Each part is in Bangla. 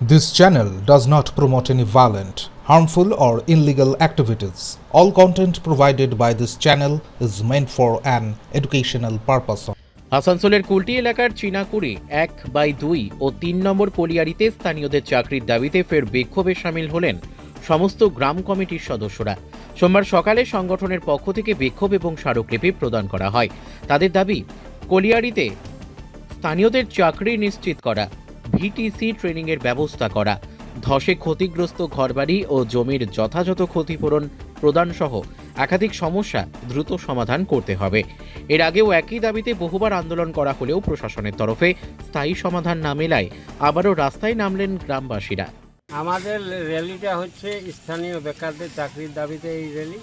This channel does not promote any violent, harmful, or illegal activities. All content provided by this channel is meant for an educational purpose. আসানসোলের কুলটি এলাকার চীনাকুড়ি এক বাই দুই ও তিন নম্বর কলিয়ারিতে স্থানীয়দের চাকরির দাবিতে ফের বিক্ষোভে সামিল হলেন সমস্ত গ্রাম কমিটির সদস্যরা সোমবার সকালে সংগঠনের পক্ষ থেকে বিক্ষোভ এবং স্মারকলিপি প্রদান করা হয় তাদের দাবি কলিয়ারিতে স্থানীয়দের চাকরি নিশ্চিত করা ভিটিসি ট্রেনিংয়ের ব্যবস্থা করা। ধসে ক্ষতিগ্রস্ত ঘরবাড়ি ও জমির যথাযথ ক্ষতিপূরণ প্রদান সহ একাধিক সমস্যা দ্রুত সমাধান করতে হবে। এর আগেও একই দাবিতে বহুবার আন্দোলন করা হলেও প্রশাসনের তরফে স্থায়ী সমাধান না মেলায় আবারও রাস্তায় নামলেন গ্রামবাসীরা। আমাদের র্যালিটা হচ্ছে স্থানীয় বেকারদের চাকরির দাবিতে এই র্যালি।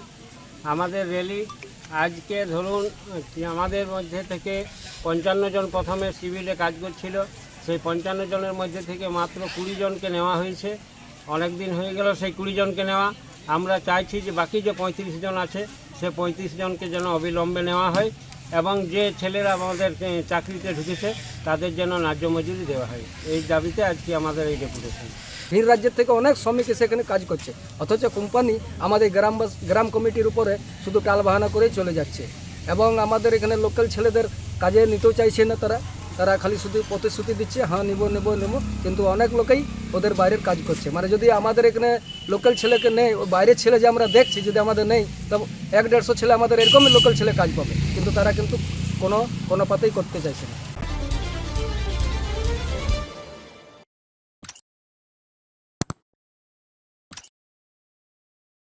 আমাদের র্যালি আজকে ধরুন, আমাদের মধ্যে থেকে পঞ্চান্ন জন প্রথমে সিভিলে কাজ করছিল। সেই পঞ্চান্ন জনের মধ্যে থেকে মাত্র কুড়ি জনকে নেওয়া হয়েছে। অনেক দিন হয়ে গেল সেই কুড়ি জনকে নেওয়া। আমরা চাইছি যে বাকি যে পঁয়ত্রিশ জন আছে, সে পঁয়ত্রিশ জনকে যেন অবিলম্বে নেওয়া হয় এবং যে ছেলেরা আমাদের চাকরিতে ঢুকেছে, তাদের যেন ন্যায্য মজুরি দেওয়া হয়। এই দাবিতে আজকে আমাদের এই ডেপুটেশন। ভিন রাজ্যের থেকে অনেক শ্রমিক সেখানে কাজ করছে। অথচ কোম্পানি আমাদের গ্রাম গ্রাম কমিটির উপরে শুধু টাল বাহানা করেই চলে যাচ্ছে। এবং আমাদের এখানে লোকাল ছেলেদের কাজে নিতেও চাইছে না তারা। তারা খালি শুধু প্রতিশ্রুতি দিচ্ছে হ্যাঁ নেব নেব নেব। কিন্তু অনেক লোকেই ওদের বাইরের কাজ করছে। মানে যদি আমাদের এখানে লোকাল ছেলেকে নেই, ও বাইরের ছেলে যে আমরা দেখছি যদি আমাদের নেই তবে এক দেড়শো ছেলে আমাদের এরকমই লোকাল ছেলে কাজ পাবে। কিন্তু তারা কিন্তু কোনো কোনো পাতেই করতে চাইছে না।